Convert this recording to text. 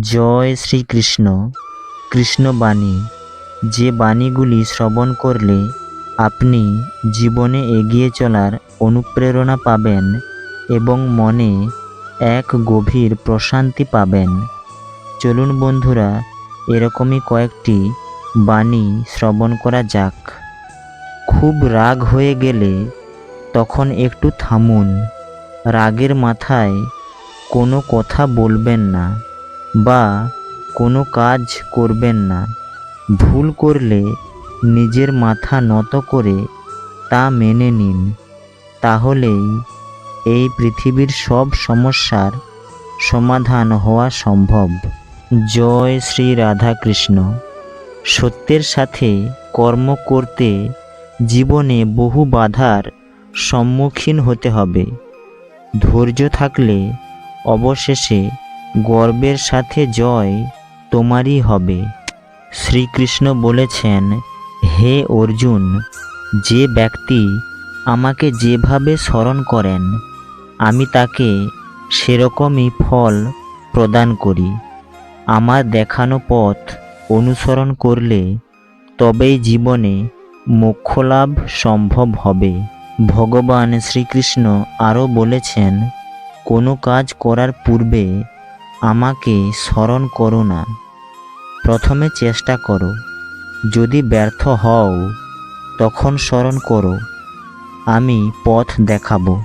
জয় শ্রীকৃষ্ণ। কৃষ্ণ বাণী, যে বাণীগুলি শ্রবণ করলে আপনি জীবনে এগিয়ে চলার অনুপ্রেরণা পাবেন এবং মনে এক গভীর প্রশান্তি পাবেন। চলুন বন্ধুরা, এরকমই কয়েকটি বাণী শ্রবণ করা যাক। খুব রাগ হয়ে গেলে তখন একটু থামুন। রাগের মাথায় কোনো কথা বলবেন না। বা কোনো কাজ করবেন না। ভুল করলে নিজের মাথা নত করে তা মেনে নিন। তাহলেই এই পৃথিবীর সব সমস্যার সমাধান হওয়া সম্ভব। জয় শ্রী রাধাকৃষ্ণ। সত্যের সাথে কর্ম করতে জীবনে বহু বাধার সম্মুখীন হতে হবে। ধৈর্য থাকলে অবশেষে গর্বের সাথে জয় তোমারই হবে। শ্রীকৃষ্ণ বলেছেন, হে অর্জুন, যে ব্যক্তি আমাকে যেভাবে স্মরণ করেন, আমি তাকে সেরকমই ফল প্রদান করি। আমার দেখানো পথ অনুসরণ করলে তবেই জীবনে মোক্ষলাভ সম্ভব হবে। ভগবান শ্রীকৃষ্ণ আরও বলেছেন, কোনো কাজ করার পূর্বে আমাকে স্মরণ করো না। প্রথমে চেষ্টা করো। যদি ব্যর্থ হও, তখন স্মরণ করো। আমি পথ দেখাবো।